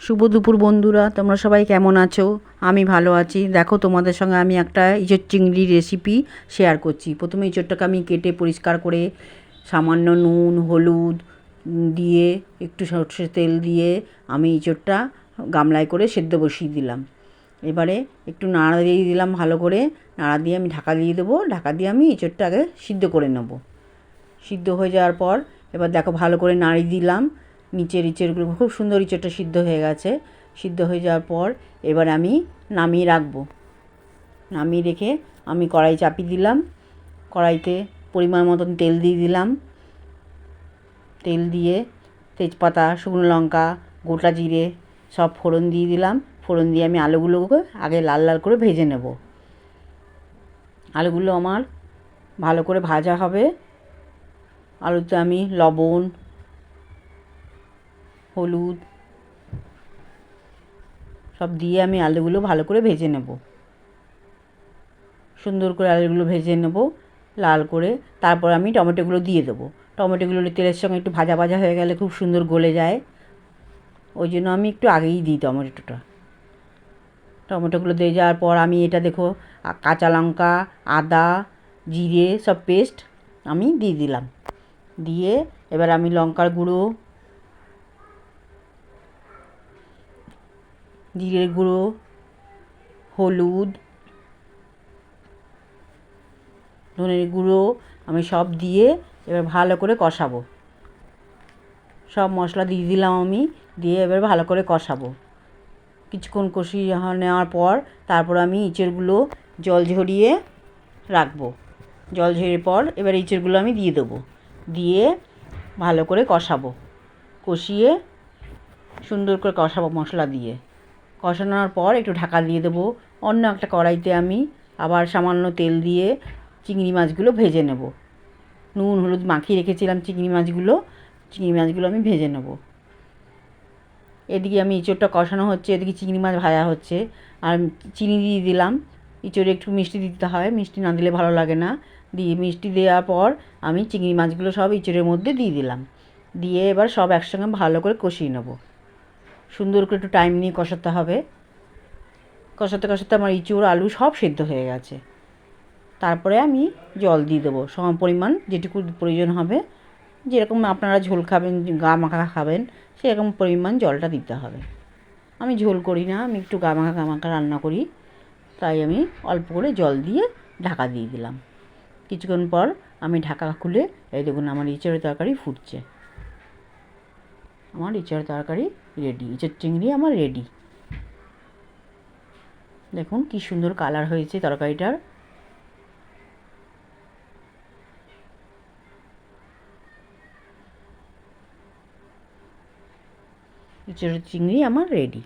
শুভ দুপুর বন্ধুরা, তোমরা সবাই কেমন আছো? আমি ভালো আছি। দেখো, তোমাদের সঙ্গে আমি একটা ইঁচড় চিংড়ি রেসিপি শেয়ার করছি। প্রথমে ইঁচড়টাকে আমি কেটে পরিষ্কার করে সামান্য নুন, হলুদ দিয়ে, একটু সর্ষের তেল দিয়ে আমি ইঁচড়টা গামলায় করে সেদ্ধ বসিয়ে দিলাম। এবারে একটু নাড়া দিয়ে দিলাম ভালো করে। নাড়া দিয়ে আমি ঢাকা দিয়ে দেবো। ঢাকা দিয়ে আমি ইঁচড়টা আগে সিদ্ধ করে নেব। সিদ্ধ হয়ে যাওয়ার পর এবার দেখো ভালো করে নাড়ি দিলাম। নিচের ইঁচড়গুলো খুব সুন্দর ইঁচড়টা সিদ্ধ হয়ে গেছে। সিদ্ধ হয়ে যাওয়ার পর এবার আমি নামিয়ে রাখব। নামিয়ে রেখে আমি কড়াই চাপিয়ে দিলাম। কড়াইতে পরিমাণ মতন তেল দিয়ে দিলাম। তেল দিয়ে তেজপাতা, শুকনো লঙ্কা, গোটা জিরে সব ফোড়ন দিয়ে দিলাম। ফোড়ন দিয়ে আমি আলুগুলোকে আগে লাল লাল করে ভেজে নেব। আলুগুলো আমার ভালো করে ভাজা হবে। আলুতে আমি লবণ হলুদ, সব দিয়ে আমি আলুগুলো ভালো করে ভেজে নেব। সুন্দর করে আলুগুলো ভেজে নেব, লাল করে। তারপর আমি টমেটোগুলো দিয়ে দেবো। টমেটোগুলো তেলের সঙ্গে একটু ভাজা ভাজা হয়ে গেলে খুব সুন্দর গলে যায়। ওই জন্য আমি একটু আগেই দিই টমেটোটা। টমেটোগুলো দিয়ে যাওয়ার পর আমি এটা দেখো কাঁচা লঙ্কা, আদা, জিরে সব পেস্ট আমি দিয়ে দিলাম। দিয়ে এবার আমি লঙ্কার গুঁড়ো জিরের গুঁড়ো, হলুদ, ধনের গুঁড়ো আমি সব দিয়ে এবার ভালো করে কষাবো। সব মশলা দিয়ে দিলাম আমি, দিয়ে এবার ভালো করে কষাবো। কিছুক্ষণ কষিয়ে নেওয়ার পর তারপর আমি ইঁচড়গুলো জল ঝরিয়ে রাখব। জল ঝরিয়ে পর এবার ইঁচড়গুলো আমি দিয়ে দেবো। দিয়ে ভালো করে কষাবো। কষিয়ে সুন্দর করে কষাবো মশলা দিয়ে। কষানোর পর একটু ঢাকা দিয়ে দেবো। অন্য একটা কড়াইতে আমি আবার সামান্য তেল দিয়ে চিংড়ি মাছগুলো ভেজে নেব। নুন, হলুদ মাখিয়ে রেখেছিলাম চিংড়ি মাছগুলো। চিংড়ি মাছগুলো আমি ভেজে নেব। এদিকে আমি ইঁচড়টা কষানো হচ্ছে, এদিকে চিংড়ি মাছ ভাজা হচ্ছে। আর চিনি দিয়ে দিলাম। ইঁচড়ে একটু মিষ্টি দিতে হয়, মিষ্টি না দিলে ভালো লাগে না। দিয়ে মিষ্টি দেওয়ার পর আমি চিংড়ি মাছগুলো সব ইঁচড়ের মধ্যে দিয়ে দিলাম। দিয়ে এবার সব একসঙ্গে ভালো করে কষিয়ে নেব। সুন্দর করে একটু টাইম নিয়ে কষাতে হবে। কষাতে কষাতে আমার ইঁচড় আলু সব সেদ্ধ হয়ে গেছে। তারপরে আমি জল দিয়ে দেবো। সম পরিমাণ যেটুকু প্রয়োজন হবে। যেরকম আপনারা ঝোল খাবেন, গা মাখা খাবেন, সেরকম পরিমাণ জলটা দিতে হবে। আমি ঝোল করি না, আমি একটু গা মাখা গা মাখা রান্না করি। তাই আমি অল্প করে জল দিয়ে ঢাকা দিয়ে দিলাম। কিছুক্ষণ পর আমি ঢাকা খুলে, এই দেখুন আমার ইঁচড়ের তরকারি ফুটছে। আমার ইঁচড় তরকারি রেডি ইঁচড় চিংড়ি আমার রেডি দেখুন কি সুন্দর কালার হয়েছে তরকারিটার। ইঁচড় চিংড়ি আমার রেডি